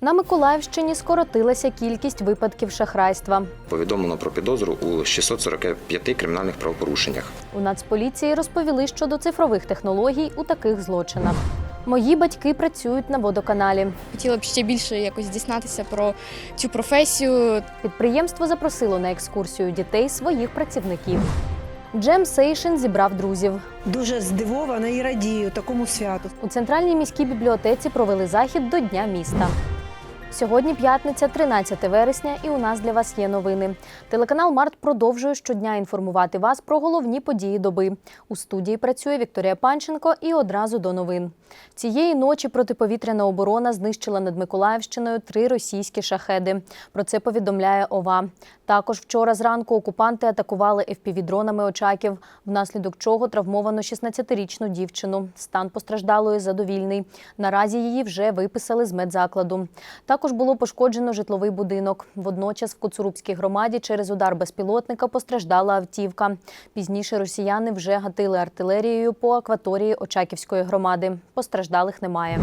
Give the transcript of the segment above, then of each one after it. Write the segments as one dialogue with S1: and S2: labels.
S1: На Миколаївщині скоротилася кількість випадків шахрайства.
S2: Повідомлено про підозру у 645 кримінальних правопорушеннях.
S1: У Нацполіції розповіли щодо цифрових технологій у таких злочинах. Мої батьки працюють на водоканалі.
S3: Хотіла б ще більше якось дізнатися про цю професію.
S1: Підприємство запросило на екскурсію дітей своїх працівників. Джем Сейшин зібрав друзів.
S4: Дуже здивована і радію такому святу.
S1: У центральній міській бібліотеці провели захід до Дня міста. Сьогодні п'ятниця, 13 вересня, і у нас для вас є новини. Телеканал Март продовжує щодня інформувати вас про головні події доби. У студії працює Вікторія Панченко і одразу до новин. Цієї ночі протиповітряна оборона знищила над Миколаївщиною три російські шахеди. Про це повідомляє ОВА. Також вчора зранку окупанти атакували FPV-дронами Очаків, внаслідок чого травмовано 16-річну дівчину. Стан постраждалої задовільний. Наразі її вже виписали з медзакладу. Також було пошкоджено житловий будинок. Водночас в Коцурубській громаді через удар безпілотника постраждала автівка. Пізніше росіяни вже гатили артилерією по акваторії Очаківської громади. Постраждалих немає.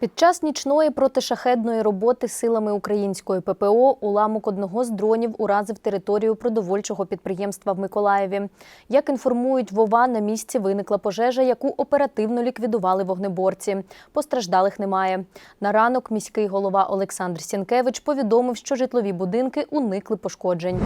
S1: Під час нічної протишахедної роботи силами української ППО уламок одного з дронів уразив територію продовольчого підприємства в Миколаєві. Як інформують Вова, на місці виникла пожежа, яку оперативно ліквідували вогнеборці. Постраждалих немає. На ранок міський голова Олександр Сінкевич повідомив, що житлові будинки уникли пошкоджень.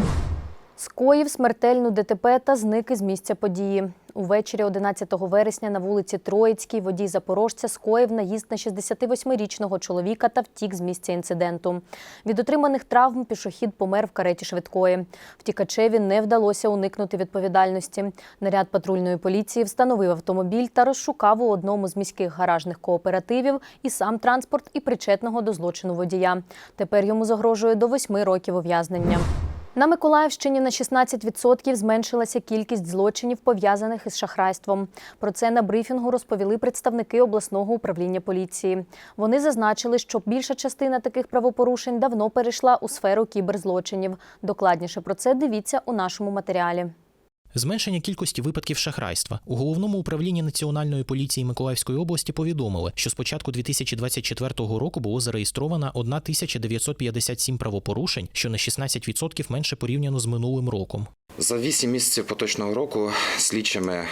S1: Скоїв смертельну ДТП та зник із місця події. Увечері 11 вересня на вулиці Троїцькій водій Запорожця скоїв наїзд на 68-річного чоловіка та втік з місця інциденту. Від отриманих травм пішохід помер в кареті швидкої. Втікачеві не вдалося уникнути відповідальності. Наряд патрульної поліції встановив автомобіль та розшукав у одному з міських гаражних кооперативів і сам транспорт, і причетного до злочину водія. Тепер йому загрожує до восьми років ув'язнення. На Миколаївщині на 16% зменшилася кількість злочинів, пов'язаних із шахрайством. Про це на брифінгу розповіли представники обласного управління поліції. Вони зазначили, що більша частина таких правопорушень давно перейшла у сферу кіберзлочинів. Докладніше про це дивіться у нашому матеріалі.
S5: Зменшення кількості випадків шахрайства у головному управлінні Національної поліції Миколаївської області повідомили, що з початку 2024 року було зареєстровано 1957 правопорушень, що на 16% менше порівняно з минулим роком.
S2: За 8 місяців поточного року слідчими е,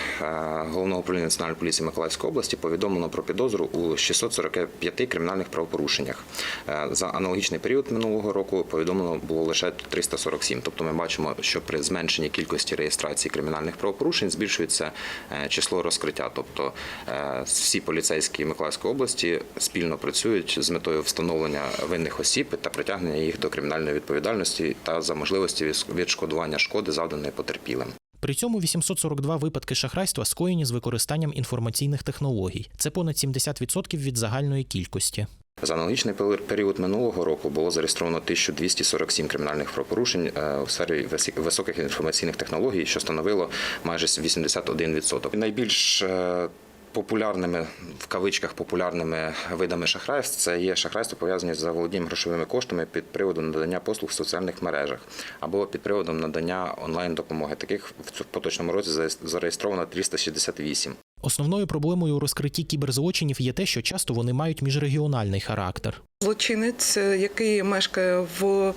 S2: головного управління національної поліції Миколаївської області повідомлено про підозру у 645 кримінальних правопорушеннях. Е, За аналогічний період минулого року повідомлено було лише 347. Тобто ми бачимо, що при зменшенні кількості реєстрації кримінальних правопорушень збільшується е, число розкриття. Тобто е, всі поліцейські Миколаївської області спільно працюють з метою встановлення винних осіб та притягнення їх до кримінальної відповідальності та за можливості відшкодування шкоди завданої потерпілим.
S5: При цьому 842 випадки шахрайства скоєні з використанням інформаційних технологій. Це понад 70% від загальної кількості.
S2: За аналогічний період минулого року було зареєстровано 1247 кримінальних правопорушень е, у сфері високих інформаційних технологій, що становило майже 81%. Найбільш е, Популярними в кавичках популярними видами шахрайств це є шахрайство пов'язані з заволодінням грошовими коштами під приводом надання послуг в соціальних мережах або під приводом надання онлайн допомоги. Таких в поточному році зареєстровано 368.
S5: Основною проблемою у розкритті кіберзлочинів є те, що часто вони мають міжрегіональний характер.
S6: Злочинець, який мешкає в, е,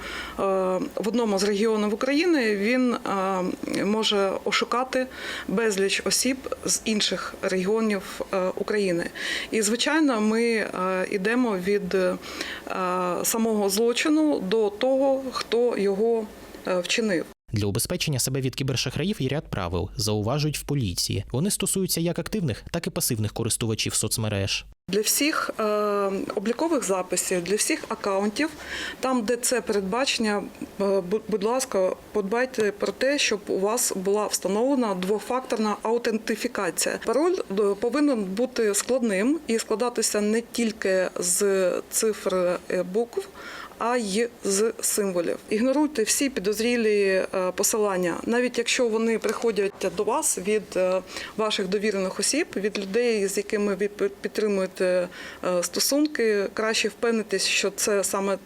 S6: в одному з регіонів України, він е, може ошукати безліч осіб з інших регіонів е, України. І, звичайно, ми йдемо від е, самого злочину до того, хто його е, вчинив.
S5: Для убезпечення себе від кібершахраїв є ряд правил, зауважують в поліції. Вони стосуються як активних, так і пасивних користувачів соцмереж.
S6: Для всіх е, облікових записів, для всіх акаунтів, там, де це передбачення, е, будь ласка, подбайте про те, щоб у вас була встановлена двофакторна аутентифікація. Пароль е, повинен бути складним і складатися не тільки з цифр е, букв. А й з символів. Ігноруйте всі підозрілі е, посилання, навіть якщо вони приходять до вас від е, ваших довірених осіб, від людей, з якими ви підтримуєте е, стосунки, краще впевнитись, що це саме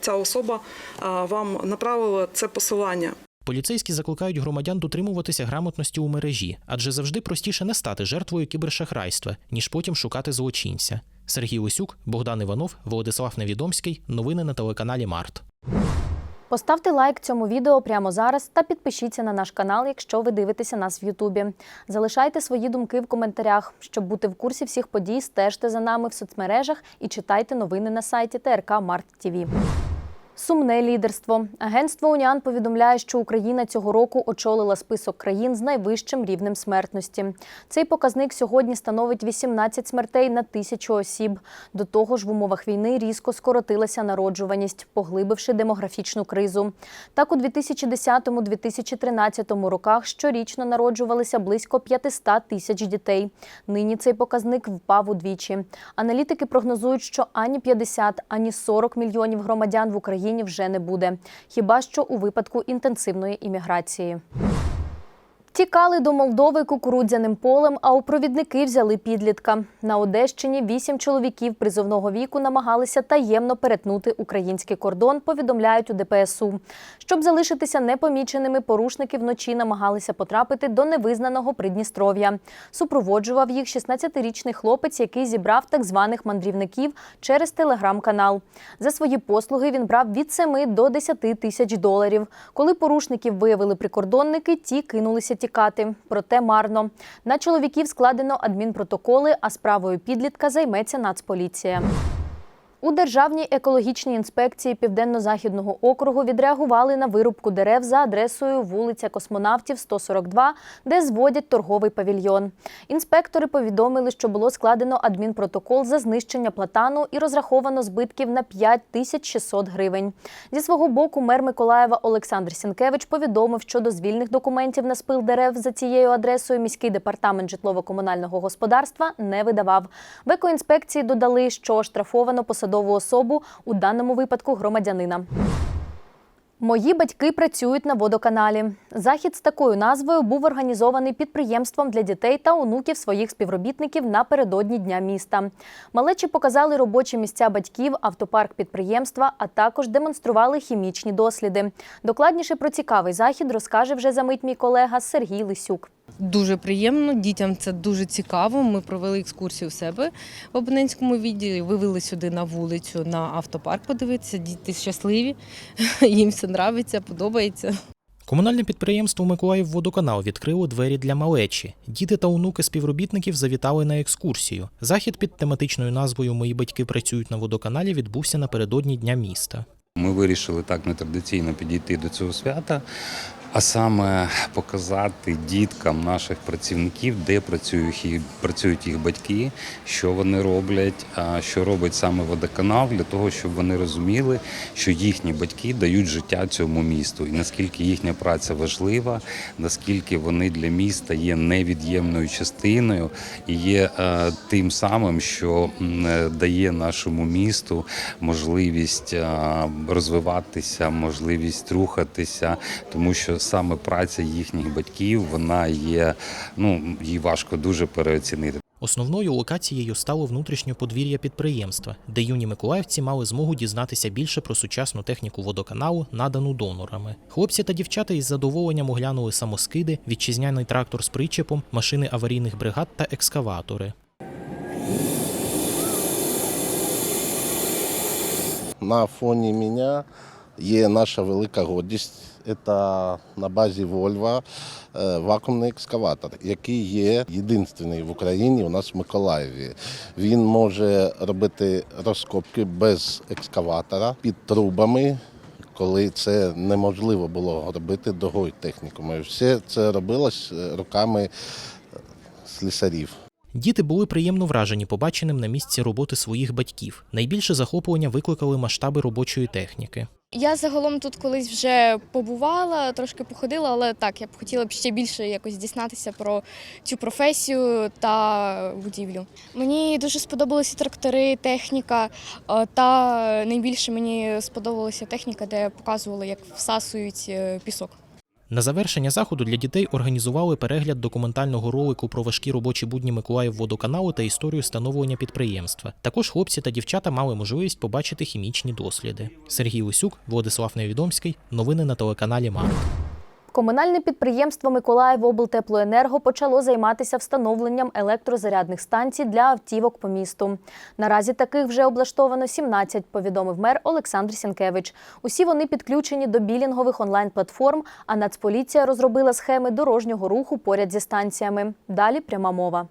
S6: ця- особа вам направила це посилання.
S5: Поліцейські закликають громадян дотримуватися грамотності у мережі, адже завжди простіше не стати жертвою кібершахрайства, ніж потім шукати злочинця. Сергій Лисюк, Богдан Іванов, Володислав Невідомський. Новини на телеканалі Март.
S1: Поставте лайк цьому відео прямо зараз та підпишіться на наш канал, якщо ви дивитеся нас в Ютубі. Залишайте свої думки в коментарях. Щоб бути в курсі всіх подій, стежте за нами в соцмережах і читайте новини на сайті ТРК Март ТІВІ. Сумне лідерство. Агентство Уніан повідомляє, що Україна цього року очолила список країн з найвищим рівнем смертності. Цей показник сьогодні становить 18 смертей на тисячу осіб. До того ж, в умовах війни різко скоротилася народжуваність, поглибивши демографічну кризу. Так, у 2010-2013 роках щорічно народжувалися близько 500 тисяч дітей. Нині цей показник впав удвічі. Аналітики прогнозують, що ані 50, ані 40 мільйонів громадян в Україні вже не буде, хіба що у випадку інтенсивної імміграції. Тікали до Молдови кукурудзяним полем, а у провідники взяли підлітка. На Одещині вісім чоловіків призовного віку намагалися таємно перетнути український кордон, повідомляють у ДПСУ. Щоб залишитися непоміченими, порушники вночі намагалися потрапити до невизнаного Придністров'я. Супроводжував їх 16-річний хлопець, який зібрав так званих мандрівників через телеграм-канал. За свої послуги він брав від 7 до 10 тисяч доларів. Коли порушників виявили прикордонники, ті кинулися тікати. Проте марно. На чоловіків складено адмінпротоколи, а справою підлітка займеться Нацполіція. У Державній екологічній інспекції Південно-Західного округу відреагували на вирубку дерев за адресою вулиця Космонавтів, 142, де зводять торговий павільйон. Інспектори повідомили, що було складено адмінпротокол за знищення платану і розраховано збитків на 5600 гривень. Зі свого боку мер Миколаєва Олександр Сінкевич повідомив, що дозвільних документів на спил дерев за цією адресою міський департамент житлово-комунального господарства не видавав. В екоінспекції додали, що оштрафовано посадову особу у даному випадку громадянина. Мої батьки працюють на водоканалі. Захід з такою назвою був організований підприємством для дітей та онуків своїх співробітників напередодні дня міста. Малечі показали робочі місця батьків, автопарк підприємства, а також демонстрували хімічні досліди. Докладніше про цікавий захід розкаже вже за мить мій колега Сергій Лисюк.
S7: Дуже приємно, дітям це дуже цікаво. Ми провели екскурсію у себе в абонентському відділі, вивели сюди на вулицю на автопарк подивитися. Діти щасливі, їм все подобається, подобається.
S5: Комунальне підприємство Миколаївводоканал відкрило двері для малечі. Діти та онуки співробітників завітали на екскурсію. Захід під тематичною назвою Мої батьки працюють на водоканалі відбувся напередодні дня міста.
S8: Ми вирішили так нетрадиційно підійти до цього свята, а саме показати діткам наших працівників, де працюють їх, працюють їх батьки, що вони роблять, а що робить саме водоканал, для того, щоб вони розуміли, що їхні батьки дають життя цьому місту, і наскільки їхня праця важлива, наскільки вони для міста є невід'ємною частиною і є е, тим самим, що е, дає нашому місту можливість е, розвиватися, можливість рухатися, тому що саме праця їхніх батьків вона є, ну її важко дуже переоцінити.
S5: Основною локацією стало внутрішнє подвір'я підприємства, де юні миколаївці мали змогу дізнатися більше про сучасну техніку водоканалу, надану донорами. Хлопці та дівчата із задоволенням оглянули самоскиди, вітчизняний трактор з причепом, машини аварійних бригад та екскаватори.
S9: На фоні мене є наша велика гордість. Це на базі Volvo е, вакуумний екскаватор, який є єдиний в Україні у нас в Миколаєві. Він може робити розкопки без екскаватора під трубами. Коли це неможливо було робити догою техніками. Все це робилось е, руками слісарів.
S5: Діти були приємно вражені побаченим на місці роботи своїх батьків. Найбільше захоплення викликали масштаби робочої техніки.
S3: Я загалом тут колись вже побувала, трошки походила, але так, я б хотіла б ще більше якось дізнатися про цю професію та будівлю. Мені дуже сподобалися трактори, техніка, е, та найбільше мені сподобалася техніка, де показували, як всасують е, пісок.
S5: На завершення заходу для дітей організували перегляд документального ролику про важкі робочі будні Миколаївводоканалу та історію становлення підприємства. Також хлопці та дівчата мали можливість побачити хімічні досліди. Сергій Усюк, Владислав Невідомський. Новини на телеканалі Марк.
S1: Комунальне підприємство Миколаївоблтеплоенерго почало займатися встановленням електрозарядних станцій для автівок по місту. Наразі таких вже облаштовано 17, повідомив мер Олександр Сінкевич. Усі вони підключені до білінгових онлайн-платформ, а Нацполіція розробила схеми дорожнього руху поряд зі станціями. Далі пряма мова.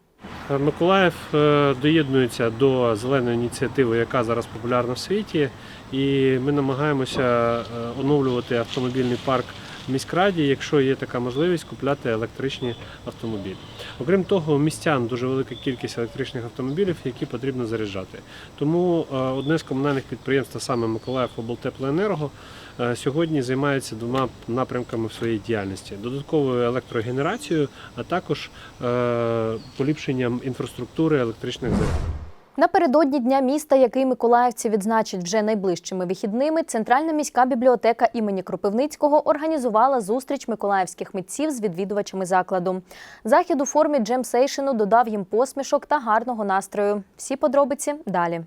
S10: Миколаїв е, доєднується до зеленої ініціативи, яка зараз популярна в світі, і ми намагаємося е, оновлювати автомобільний парк міськраді, якщо є така можливість, купляти електричні автомобілі. Окрім того, у містян дуже велика кількість електричних автомобілів, які потрібно заряджати. Тому е, одне з комунальних підприємств, саме Миколаїв облтеплоенерго, е, сьогодні займається двома напрямками в своїй діяльності: додатковою електрогенерацією, а також е, поліпшенням інфраструктури електричних зарядок.
S1: Напередодні дня міста, який миколаївці відзначать вже найближчими вихідними, Центральна міська бібліотека імені Кропивницького організувала зустріч миколаївських митців з відвідувачами закладу. Захід у формі джемсейшену додав їм посмішок та гарного настрою. Всі подробиці далі.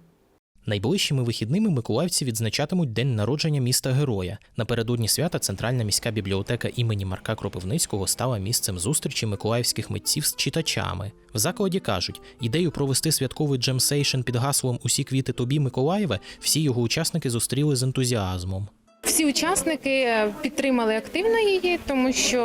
S5: Найближчими вихідними миколаївці відзначатимуть день народження міста Героя. Напередодні свята Центральна міська бібліотека імені Марка Кропивницького стала місцем зустрічі миколаївських митців з читачами. В закладі кажуть, ідею провести святковий джемсейшн під гаслом Усі квіти тобі, Миколаєве, всі його учасники зустріли з ентузіазмом.
S11: Всі учасники підтримали активно її, тому що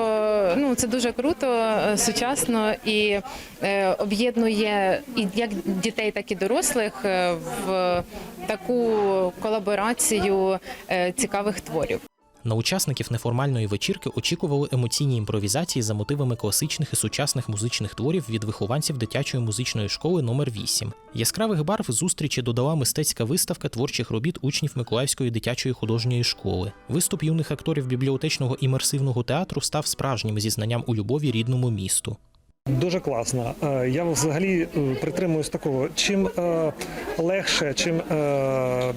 S11: ну це дуже круто, е, сучасно і е, об'єднує і як дітей, так і дорослих е, в таку колаборацію е, цікавих творів.
S5: На учасників неформальної вечірки очікували емоційні імпровізації за мотивами класичних і сучасних музичних творів від вихованців дитячої музичної школи номер 8 Яскравих барв зустрічі додала мистецька виставка творчих робіт учнів Миколаївської дитячої художньої школи. Виступ юних акторів бібліотечного імерсивного театру став справжнім зізнанням у любові рідному місту.
S12: Дуже класно. Е, Я взагалі е, притримуюсь такого. Чим е, легше, чим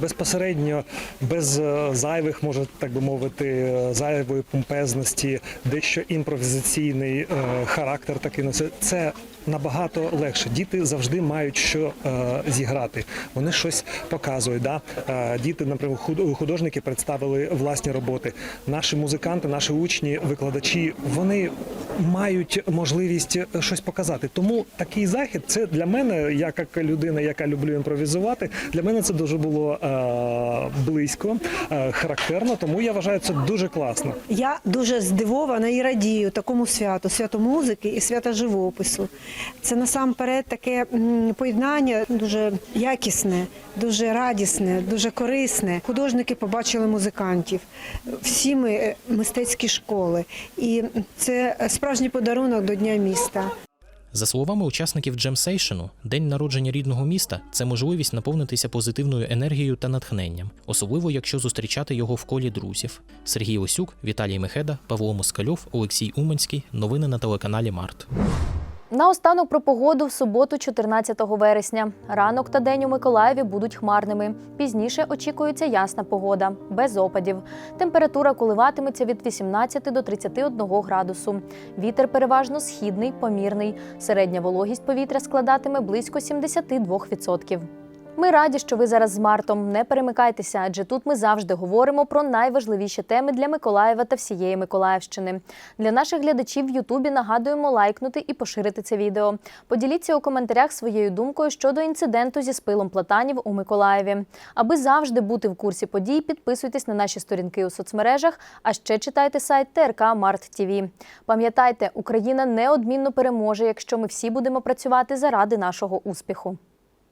S12: безпосередньо, без зайвих, може так би мовити, зайвої помпезності, дещо імпровізаційний характер такий це набагато легше. Діти завжди мають що е, зіграти. Вони щось показують. Да? Е, Діти, наприклад, художники представили власні роботи. Наші музиканти, наші учні, викладачі, вони мають можливість щось показати. Тому такий захід це для мене, я як людина, яка люблю імпровізувати, для мене це дуже було е, близько, е, характерно. Тому я вважаю це дуже класно.
S4: Я дуже здивована і радію такому святу, святу музики і свята живопису. Це насамперед таке поєднання дуже якісне, дуже радісне, дуже корисне. Художники побачили музикантів, всі ми е, мистецькі школи, і це справжній подарунок до Дня міста.
S5: За словами учасників джемсейшену, день народження рідного міста це можливість наповнитися позитивною енергією та натхненням, особливо якщо зустрічати його в колі друзів. Сергій Осюк, Віталій Мехеда, Павло Москальов, Олексій Уманський. Новини на телеканалі Март.
S1: Наостанок про погоду в суботу, 14 вересня. Ранок та день у Миколаєві будуть хмарними. Пізніше очікується ясна погода, без опадів. Температура коливатиметься від 18 до 31 градусу. Вітер переважно східний, помірний. Середня вологість повітря складатиме близько 72%. Ми раді, що ви зараз з Мартом. Не перемикайтеся, адже тут ми завжди говоримо про найважливіші теми для Миколаєва та всієї Миколаївщини. Для наших глядачів в Ютубі нагадуємо лайкнути і поширити це відео. Поділіться у коментарях своєю думкою щодо інциденту зі спилом платанів у Миколаєві. Аби завжди бути в курсі подій, підписуйтесь на наші сторінки у соцмережах, а ще читайте сайт ТРК Март ТІВІ. Пам'ятайте, Україна неодмінно переможе, якщо ми всі будемо працювати заради нашого успіху.